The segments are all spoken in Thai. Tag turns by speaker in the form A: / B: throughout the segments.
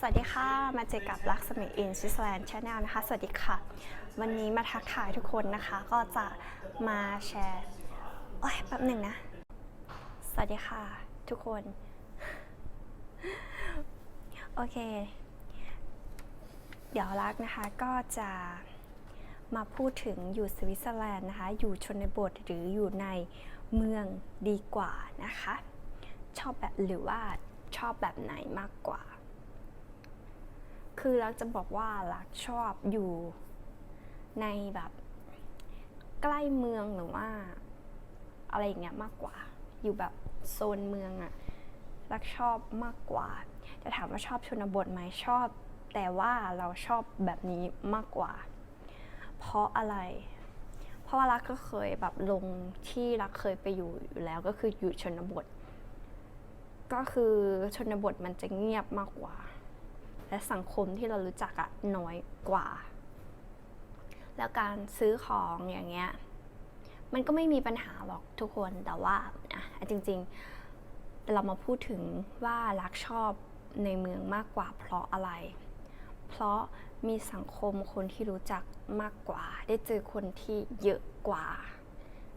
A: สวัสดีค่ะ มาเจอกับลักษมีอินสวิตเซอร์แลนด์ชาแนลนะคะ สวัสดีค่ะ วันนี้มาทักทายทุกคนนะคะ ก็จะมาแชร์โอ้ยแป๊บหนึ่งนะ สวัสดีค่ะ ทุกคน โอเค เดี๋ยวรักนะคะก็จะมาพูดถึงอยู่สวิตเซอร์แลนด์นะคะ อยู่ชนบทหรืออยู่ในเมืองดีกว่านะคะ ชอบแบบหรือว่าชอบแบบไหนมากกว่า คือรักจะบอกว่ารักชอบอยู่ในแบบใกล้เมืองหรือว่า อะไรอย่างเงี้ยมากกว่า อยู่แบบโซนเมืองอะรักชอบมากกว่า จะถามว่าชอบชนบทไหมชอบ แต่ว่าเราชอบแบบนี้มากกว่า เพราะอะไร เพราะว่ารักก็เคยแบบลงที่รักเคยไปอยู่อยู่แล้วก็คืออยู่ชนบท ก็คือชนบทมันจะเงียบมากกว่า และสังคมที่เรารู้จักอะน้อยกว่า แล้วการซื้อของอย่างเงี้ยมันก็ไม่มีปัญหาหรอกทุกคนแต่ว่าอะจริง ๆ เรามาพูดถึงว่ารักชอบในเมืองมากกว่าเพราะอะไร เพราะมีสังคมคนที่รู้จักมากกว่า ได้เจอคนที่เยอะกว่า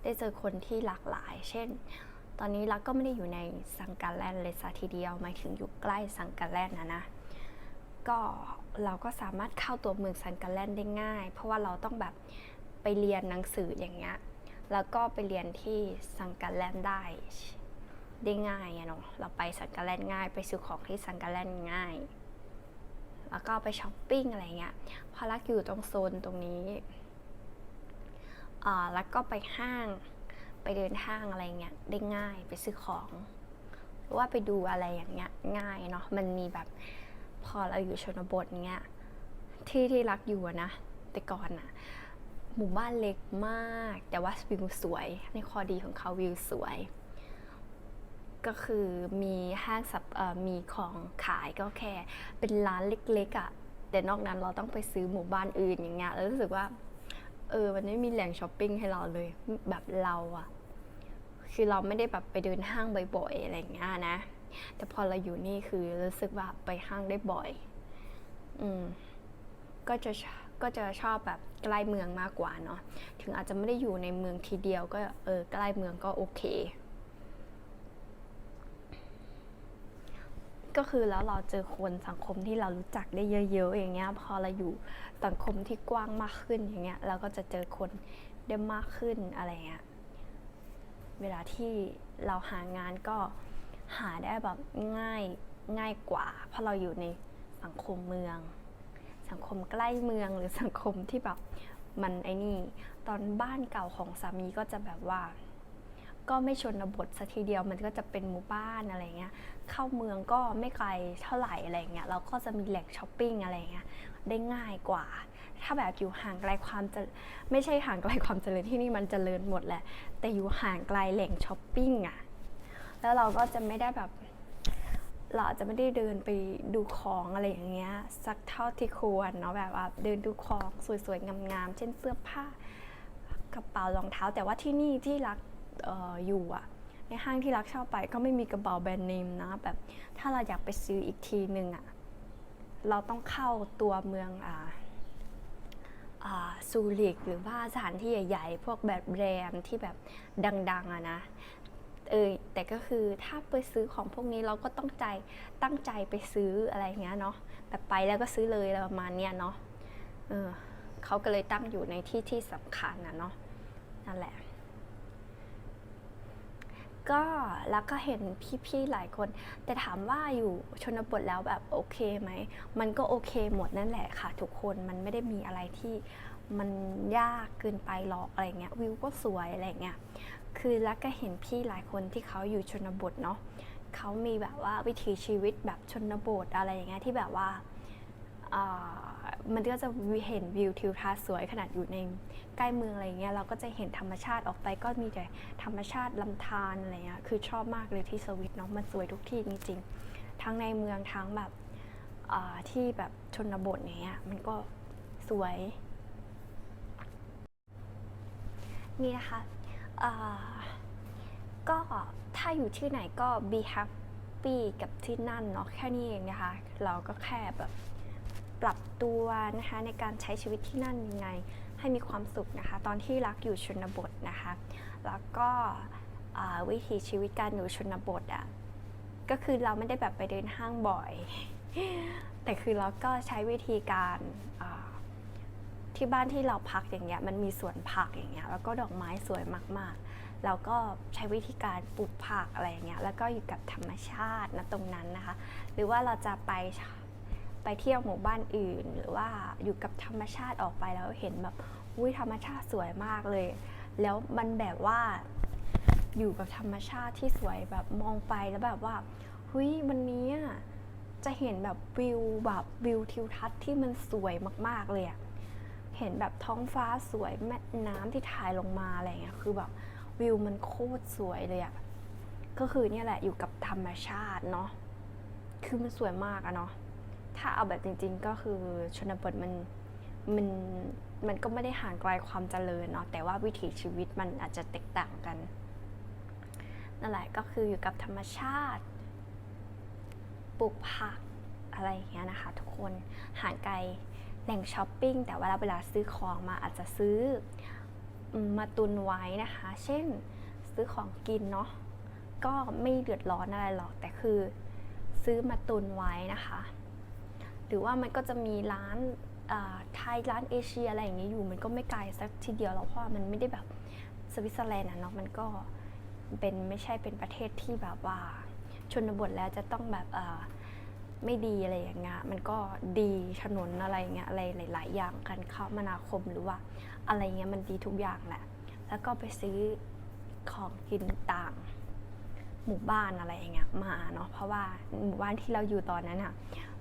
A: ได้เจอคนที่หลากหลาย เช่น ตอนนี้รักก็ไม่ได้อยู่ในสังกัดแลนด์เลยซะทีเดียวหมายถึงอยู่ใกล้สังกัดแลนด์นะนะ ก็เราก็สามารถเข้าตัวเมืองซันกาแลนด์ได้ง่าย เพราะว่าเราต้องแบบไปเรียนหนังสืออย่างเงี้ยแล้วก็ไปเรียนที่ซังกาแลนด์ได้ได้ง่ายอะเนาะเราไปซันกาแลนด์ง่าย ไปซื้อของที่ซันกาแลนด์ง่าย แล้วก็ไปช้อปปิ้งอะไรเงี้ยพอรักอยู่ตรงโซนตรงนี้อ่าแล้วก็ไปห้างไปเดินห้างอะไรเงี้ยได้ง่ายไปซื้อของ หรือว่าไปดูอะไรอย่างเงี้ยง่ายเนาะมันมีแบบ พอเราอยู่ชนบทเงี้ยที่ที่รักอยู่นะ แต่ก่อนอะหมู่บ้านเล็กมาก แต่ว่าวิวสวยในข้อดีของเขาวิวสวย ก็คือมีห้างสับมีของขายก็แค่เป็นร้านเล็กๆอะแต่นอกนั้นเราต้องไปซื้อหมู่บ้านอื่นอย่างเงี้ยแล้วรู้สึกว่าเออมันไม่มีแหล่งช้อปปิ้งให้เราเลยแบบเราอะคือเราไม่ได้แบบไปเดินห้างบ่อยๆอะไรอย่างเงี้ยนะ แต่พอเราอยู่นี่คือรู้สึกว่าไปห้างได้บ่อย อืม ก็จะก็จะชอบแบบใกล้เมืองมากกว่าเนาะ ถึงอาจจะไม่ได้อยู่ในเมืองทีเดียวก็เออใกล้เมืองก็โอเค ก็คือแล้วเราเจอคนสังคมที่เรารู้จักได้เยอะ ๆ อย่างเงี้ย พอเราอยู่สังคมที่กว้างมากขึ้นอย่างเงี้ย เราก็จะเจอคนได้มากขึ้นอะไรเงี้ย เวลาที่เราหางานก็ หาได้แบบง่ายง่ายกว่า เพราะเราอยู่ในสังคมเมือง สังคมใกล้เมืองหรือสังคมที่แบบมันไอ้นี่ ตอนบ้านเก่าของสามีก็จะแบบว่า ก็ไม่ชนบทสัทีเดียวมันก็จะเป็นหมู่บ้านอะไรเงี้ยเข้าเมืองก็ไม่ไกลเท่าไหร่อะไรเงี้ยเราก็จะมีแหล่งช้อปปิ้งอะไรเงี้ยได้ง่ายกว่า ถ้าแบบอยู่ห่างไกลความจะไม่ใช่ห่างไกลความเจริญที่นี่มันเจริญหมดแหละ แต่อยู่ห่างไกลแหล่งช้อปปิ้งอะ แล้วเราก็จะไม่ได้แบบ เราอาจจะไม่ได้เดินไปดูของอะไรอย่างเงี้ย สักเท่าที่ควรเนาะแบบว่าเดินดูของสวยๆงามๆเช่นเสื้อผ้ากระเป๋ารองเท้า แต่ว่าที่นี่ที่รักอออยู่อะในห้างที่รักช่าไปก็ไม่มีกระเป๋าแบรนด์เนมนะแบบถ้าเราอยากไปซื้ออีกทีหนึ่งอะเราต้องเข้าตัวเมืองอ่าซูริกหรือว่าสถานที่ใหญ่ ๆ พวกแบบแบรนด์ที่แบบดัง ๆอะนะ เออแต่ก็คือถ้าไปซื้อของพวกนี้เราก็ต้องใจตั้งใจไปซื้ออะไรเงี้ยเนาะแบบไปแล้วก็ซื้อเลยอะไรประมาณเนี้ยเนาะเออเขาก็เลยตั้งอยู่ในที่ที่สำคัญนะเนาะนั่นแหละก็แล้วก็เห็นพี่ๆหลายคน แต่ถามว่าอยู่ชนบทแล้วแบบโอเคไหม มันก็โอเคหมดนั่นแหละค่ะ ทุกคนมันไม่ได้มีอะไรที่มันยากเกินไปหรอกอะไรเงี้ยวิวก็สวยอะไรเงี้ย คือแล้วก็เห็นพี่หลายคนที่เขาอยู่ชนบทเนาะเขามีแบบว่าวิถีชีวิตแบบชนบทอะไรอย่างเงี้ยที่แบบว่ามันก็จะเห็นวิวทิวทัศน์สวยขนาดอยู่ในใกล้เมืองอะไรเงี้ยเราก็จะเห็นธรรมชาติออกไปก็มีแต่ธรรมชาติลำธารอะไรเงี้ยคือชอบมากเลยที่สวิตเนาะมันสวยทุกที่จริงๆทั้งในเมืองทั้งแบบที่แบบชนบทเนี้ยมันก็สวย นี่นะคะ ก็ถ้าอยู่ที่ไหนก็ be happy กับที่นั่นเนาะแค่นี้เองนะคะ เราก็แค่แบบปรับตัวนะคะในการใช้ชีวิตที่นั่นยังไง ให้มีความสุขนะคะ ตอนที่รักอยู่ชนบทนะคะ แล้วก็วิถีชีวิตการอยู่ชนบทอะ่ะก็คือเราไม่ได้แบบไปเดินห้างบ่อย แต่คือเราก็ใช้วิธีการา ที่บ้านที่เราพักอย่างเงี้ยมันมีสวนผักอย่างเงี้ยแล้วก็ดอกไม้สวยมากๆ เราก็ใช้วิธีการปลูกผักอะไรอย่างเงี้ยแล้วก็อยู่กับธรรมชาตินะตรงนั้นนะคะ หรือว่าเราจะไปไปเที่ยวหมู่บ้านอื่น หรือว่าอยู่กับธรรมชาติออกไปแล้วเห็นแบบอุ้ยธรรมชาติสวยมากเลย แล้วมันแบบว่าอยู่กับธรรมชาติที่สวยแบบมองไปแล้วแบบว่าเฮ้ยวันนี้จะเห็นแบบวิวแบบวิวทิวทัศน์ที่มันสวยมากๆเลยอะ เห็นแบบท้องฟ้าสวยแม่น้ำที่ถ่ายลงมาอะไรเงี้ยคือแบบวิวมันโคตรสวยเลยอะก็คือเนี่ยแหละอยู่กับธรรมชาติเนาะคือมันสวยมากอะเนาะถ้าเอาแบบจริง ๆ ก็คือชนบทมันมันมันก็ไม่ได้ห่างไกลความเจริญเนาะแต่ว่าวิถีชีวิตมันอาจจะแตกต่างกันนั่นแหละก็คืออยู่กับธรรมชาติปลูกผักอะไรอย่างเงี้ยนะคะ ทุกคนห่างไกล แหล่งช้อปปิ้งแต่วลาเวลาซื้อของมาอาจจะซื้อมาตุนไว้นะคะ เช่นซื้อของกินเนาะก็ไม่เดือดร้อนอะไรหรอก แต่คือซื้อมาตุนไว้นะคะ หรือว่ามันก็จะมีร้านไทยร้านเอเชียอะไรอย่างนี้อยู่มันก็ไม่ไกลสักทีเดียวหรอกเพราะว่ามันไม่ได้แบบสวิตเซอร์แลนด์อะเนาะมันก็เป็นไม่ใช่เป็นประเทศที่แบบว่าชนบทแล้วจะต้องแบบ ไม่ดีอะไรอย่างเงี้ยมันก็ดีถนนอะไรอย่างเงี้ยอะไรหลาย ๆ อย่างการคมนาคมหรือว่า อะไรเงี้ยมันดีทุกอย่างแหละ แล้วก็ไปซื้อของกินต่างหมู่บ้านอะไรอย่างเงี้ยมาเนาะเพราะว่าหมู่บ้านที่เราอยู่ตอนนั้นอะ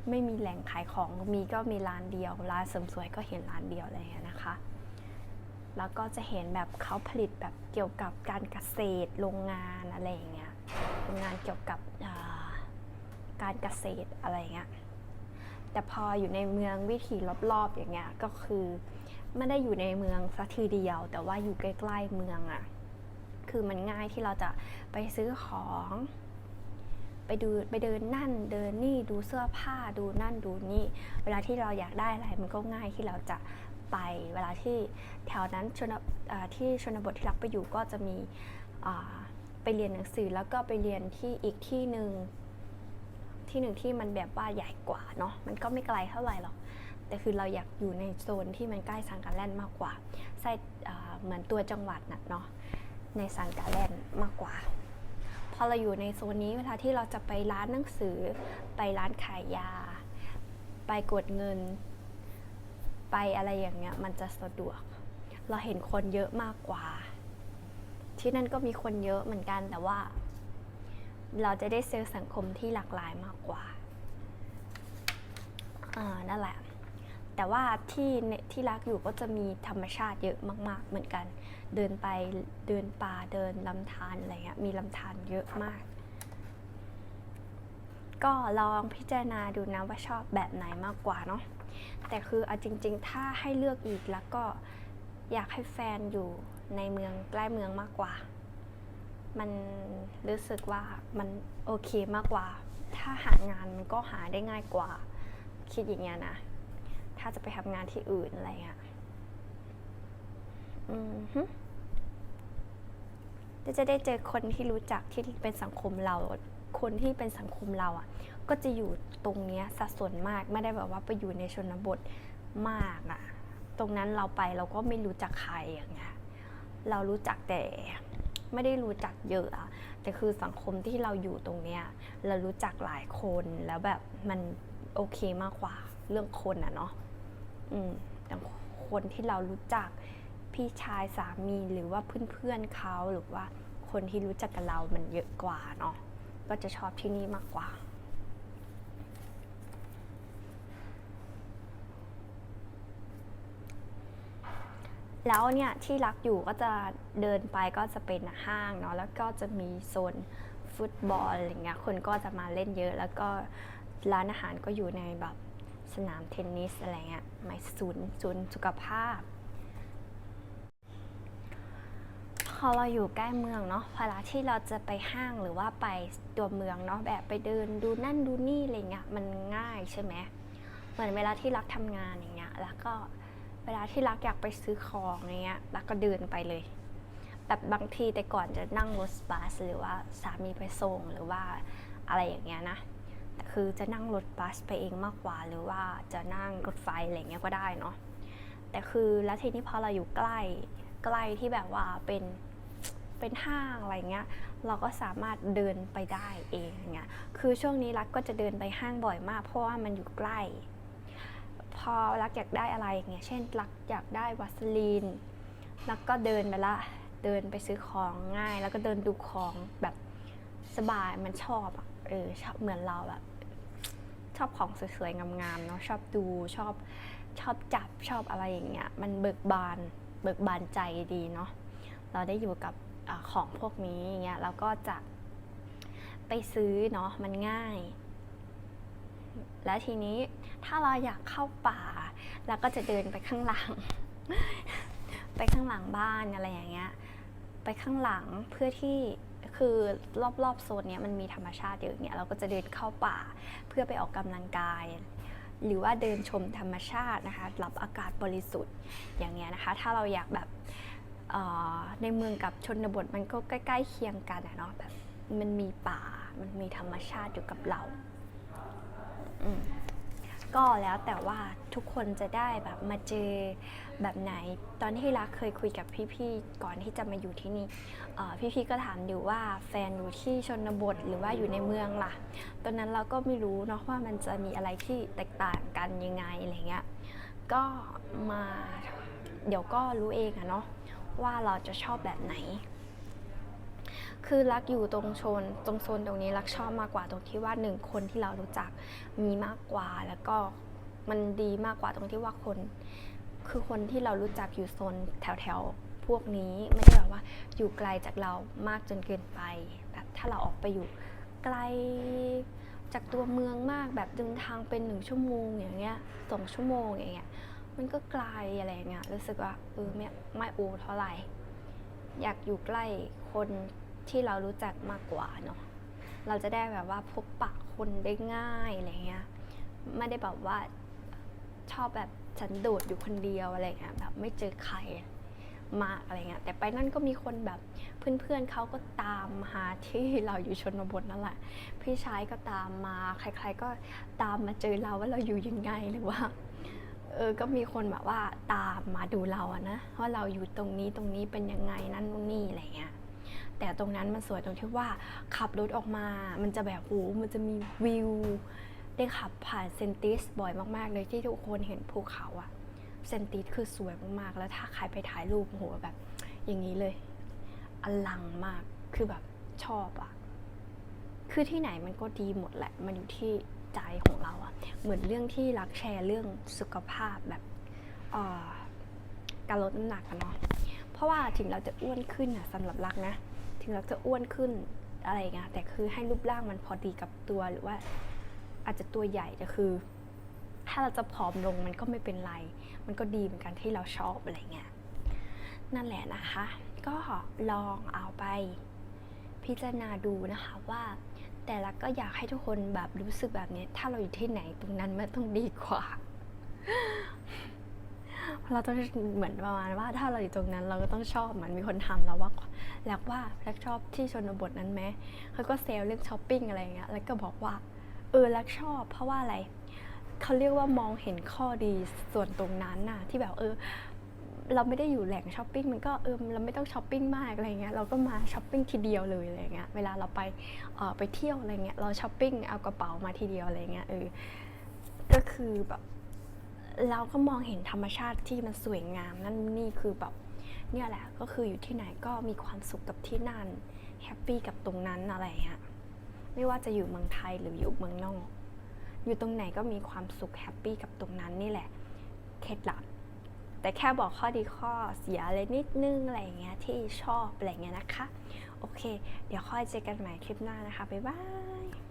A: ไม่มีแหล่งขายของมีก็มีร้านเดียวร้านเสริมสวยก็เห็นร้านเดียวอะไรอย่างเงี้ยนะคะแล้วก็จะเห็นแบบเขาผลิตแบบเกี่ยวกับการเกษตรโรงงานอะไรอย่างเงี้ยโรงงานเกี่ยวกับอ่า การเกษตรอะไรเงี้ยแต่พออยู่ในเมืองวิถีรอบๆอย่างเงี้ยก็คือไม่ได้อยู่ในเมืองสักทีเดียว แต่ว่าอยู่ใกล้ๆเมืองอะ่ะคือมันง่ายที่เราจะไปซื้อของ ไปดูไปเดินนั่นเดินนี่ดูเสื้อผ้าดูนั่นดูนี่ เวลาที่เราอยากได้อะไรมันก็ง่ายที่เราจะไป เวลาที่แถวนั้นชนที่ชนบทที่รักไปอยู่ก็จะมีไปเรียนหนังสือแล้วก็ไปเรียนที่อีกที่หนึ่ง ที่หนึ่งที่มันแบบว่าใหญ่กว่าเนาะมันก็ไม่ไกลเท่าไหร่หรอกแต่คือเราอยากอยู่ในโซนที่มันใกล้สังกาแลนด์มากกว่าใช่เหมือนตัวจังหวัดนะเนาะในสังกาแลนด์มากกว่าพอเราอยู่ในโซนนี้เวลาที่เราจะไปร้านหนังสือ ไปร้านขายยา ไปกดเงิน ไปอะไรอย่างเงี้ยมันจะสะดวก เราเห็นคนเยอะมากกว่า ที่นั่นก็มีคนเยอะเหมือนกันแต่ว่า เราจะได้เซลล์สังคมที่หลากหลายมากกว่าอ่านั่นแหละ แต่ว่าที่ที่รักอยู่ก็จะมีธรรมชาติเยอะมาก ๆ เหมือนกัน เดินไปเดินป่าเดินลำธารอะไรเงี้ยมีลำธารเยอะมาก ก็ลองพิจารณาดูนะว่าชอบแบบไหนมากกว่าเนาะแต่คือเอาจริง ๆ ถ้าให้เลือกอีกแล้วก็อยากให้แฟนอยู่ในเมืองใกล้เมืองมากกว่า มันรู้สึกว่ามันโอเคมากกว่า ถ้าหางานมันก็หาได้ง่ายกว่า คิดอย่างเงี้ยนะ ถ้าจะไปทำงานที่อื่นอะไรเงี้ยอืมจะได้เจอคนที่รู้จักที่เป็นสังคมเรา คนที่เป็นสังคมเราอะ ก็จะอยู่ตรงเนี้ยสัดส่วนมากไม่ได้แบบว่าไปอยู่ในชนบทมากอะ ตรงนั้นเราไปเราก็ไม่รู้จักใครอย่างเงี้ย เรารู้จักแต่ ไม่ได้รู้จักเยอะอะแต่คือสังคมที่เราอยู่ตรงเนี้ยเรารู้จักหลายคนแล้วแบบมันโอเคมากกว่าเรื่องคนอะเนาะอืมแต่คนที่เรารู้จักพี่ชายสามีหรือว่าเพื่อนๆเขาหรือว่าคนที่รู้จักกับเรามันเยอะกว่าเนาะก็จะชอบที่นี่มากกว่า แล้วเนี่ยที่รักอยู่ก็จะเดินไปก็จะเป็นห้างเนาะแล้วก็จะมีโซนฟุตบอลอะไรเงี้ยคนก็จะมาเล่นเยอะ แล้วก็ร้านอาหารก็อยู่ในแบบสนามเทนนิสอะไรเงี้ยหมายศูนย์ศูนย์สุขภาพ พอเราอยู่ใกล้เมืองเนาะเวลาที่เราจะไปห้างหรือว่าไปตัวเมืองเนาะแบบไปเดินดูนั่นดูนี่อะไรเงี้ยมันง่ายใช่ไหมเหมือนเวลาที่รักทำงานอย่างเงี้ยแล้วก็ เวลาที่รักอยากไปซื้อของอย่างเงี้ยรักก็เดินไปเลย แบบบางทีแต่ก่อนจะนั่งรถบัสหรือว่าสามีไปส่งหรือว่าอะไรอย่างเงี้ยนะแต่คือจะนั่งรถบัสไปเองมากกว่า หรือว่าจะนั่งรถไฟอะไรเงี้ยก็ได้เนาะแต่คือแล้วทีนี้พอเราอยู่ใกล้ใกล้ที่แบบว่าเป็นเป็นห้างอะไรเงี้ย เราก็สามารถเดินไปได้เองเงี้ย คือช่วงนี้รักก็จะเดินไปห้างบ่อยมาก เพราะว่ามันอยู่ใกล้ พอรักอยากได้อะไรอย่างเงี้ยเช่นรักอยากได้วัสลีนรักก็เดินไปละเดินไปซื้อของง่าย แล้วก็เดินดูของแบบสบายมันชอบอะเออชอบเหมือนเราแบบชอบของสวยๆงามๆเนาะชอบดูชอบชอบจับชอบอะไรอย่างเงี้ยมันเบิกบานเบิกบานใจดีเนาะเราได้อยู่กับอของพวกนี้อย่างเงี้ยเราก็จะไปซื้อเนาะมันง่าย แล้วทีนี้ ถ้าเราอยากเข้าป่าเราก็จะเดินไปข้างหลัง ไปข้างหลังบ้านอะไรอย่างเงี้ย ไปข้างหลังเพื่อที่คือรอบๆโซนเนี้ยมันมีธรรมชาติเยอะเนี่ยเราก็จะเดินเข้าป่าเพื่อไปออกกำลังกาย หรือว่าเดินชมธรรมชาตินะคะรับอากาศบริสุทธิ์อย่างเงี้ยนะคะ ถ้าเราอยากแบบในเมืองกับชนบทมันก็ใกล้ ๆ เคียงกันอะเนาะแบบมันมีป่ามันมีธรรมชาติอยู่กับเรา ก็แล้วแต่ว่าทุกคนจะได้แบบมาเจอแบบไหน ตอนที่รักเคยคุยกับพี่ๆ ก่อนที่จะมาอยู่ที่นี่พี่ๆ ก็ถามอยู่ว่าแฟนอยู่ที่ชนบทหรือว่าอยู่ในเมืองล่ะ ตอนนั้นเราก็ไม่รู้เนาะว่ามันจะมีอะไรที่แตกต่างกันยังไงอะไรเงี้ย ก็มาเดี๋ยวก็รู้เองอะเนาะว่าเราจะชอบแบบไหน คือรักอยู่ตรงโซนตรงโซนตรงนี้รักชอบมากกว่าตรงที่ว่าหนึ่งคนที่เรารู้จักมีมากกว่าแล้วก็มันดีมากกว่าตรงที่ว่าคน คือคนที่เรารู้จักอยู่โซนแถวแถวพวกนี้ไม่ได้แบบว่าอยู่ไกลจากเรามากจนเกินไปแบบถ้าเราออกไปอยู่ไกลจากตัวเมืองมากแบบเดินทางเป็นหนึ่งชั่วโมงอย่างเงี้ยสองชั่วโมงอย่างเงี้ยมันก็ไกลอะไรเงี้ยรู้สึกว่าเออไม่ไม่โอเท่าไหร่ อยากอยู่ใกล้คน ที่เรารู้จักมากกว่าเนาะเราจะได้แบบว่าพบปะคนได้ง่ายอะไรเงี้ยไม่ได้แบบว่าชอบแบบฉันโดดอยู่คนเดียวอะไรเงี้ยแบบไม่เจอใครมากอะไรเงี้ยแต่ไปนั่นก็มีคนแบบเพื่อนๆเขาก็ตามหาที่เราอยู่ชนบทนั่นแหละ พี่ชายก็ตามมา ใคร ๆก็ตามมาเจอเราว่าเราอยู่ยังไงหรือว่าเออก็มีคนแบบว่าตามมาดูเราอะนะว่าเราอยู่ตรงนี้ตรงนี้เป็นยังไงนั่นนู่นนี่อะไรเงี้ย แต่ตรงนั้นมันสวยตรงที่ว่าขับรถออกมา มันจะแบบโอ้โหมันจะมีวิว ได้ขับผ่านเซนติสบ่อยมากๆ เลยที่ทุกคนเห็นภูเขาอะเซนติสคือสวยมากๆ แล้วถ้าใครไปถ่ายรูปโหแบบ อย่างนี้เลยอลังมากคือแบบชอบอะคือที่ไหนมันก็ดีหมดแหละ มันอยู่ที่ใจของเราอะเหมือนเรื่องที่รักแชร์เรื่องสุขภาพแบบการลดน้ำหนักอะเนาะ เพราะว่าถึงเราจะอ้วนขึ้นอะสำหรับรักนะ ถึงเราจะอ้วนขึ้นอะไรเงี้ยแต่คือให้รูปร่างมันพอดีกับตัวหรือว่า อาจจะตัวใหญ่แต่คือ ถ้าเราจะผอมลงมันก็ไม่เป็นไร มันก็ดีเหมือนกันที่เราชอบอะไรเงี้ยนั่นแหละนะคะ ก็ลองเอาไป พิจารณาดูนะคะว่าแต่ละก็อยากให้ทุกคนแบบรู้สึกแบบนี้ ถ้าเราอยู่ที่ไหนตรงนั้นมันต้องดีกว่า เราต้องเหมือนประมาณว่าถ้าเราอยู่ตรงนั้นเราก็ต้องชอบเหมือนมีคนทำแล้วว่าแล้วว่าแล้วชอบที่ชนบทนั้นไหมเขาก็เซลเรื่องช้อปปิ้งอะไรอย่างเงี้ยแล้วก็บอกว่าเออรักชอบเพราะว่าอะไรเขาเรียกว่ามองเห็นข้อดีส่วนตรงนั้นน่ะที่แบบเออเราไม่ได้อยู่แหล่งช้อปปิ้งมันก็เออเราไม่ต้องช้อปปิ้งมากอะไรเงี้ยเราก็มาช้อปปิ้งทีเดียวเลยอะไรเงี้ยเวลาเราไปเออไปเที่ยวอะไรเงี้ยเราช้อปปิ้งเอากระเป๋ามาทีเดียวอะไรเงี้ยเออก็คือแบบ เราก็มองเห็นธรรมชาติที่มันสวยงาม นั่นนี่คือแบบเนี่ยแหละก็คืออยู่ที่ไหนก็มีความสุขกับที่นั่นแฮปปี้กับตรงนั้นอะไรเงี้ยไม่ว่าจะอยู่เมืองไทยหรืออยู่เมืองนอก อยู่ตรงไหนก็มีความสุขแฮปปี้กับตรงนั้นนี่แหละเคล็ดลับแต่แค่บอกข้อดีข้อเสียอะไรนิดนึงอะไรอย่างเงี้ยที่ชอบอะไรเงี้ยนะคะ โอเค เดี๋ยวค่อยเจอกันใหม่คลิปหน้านะคะ บ๊ายบาย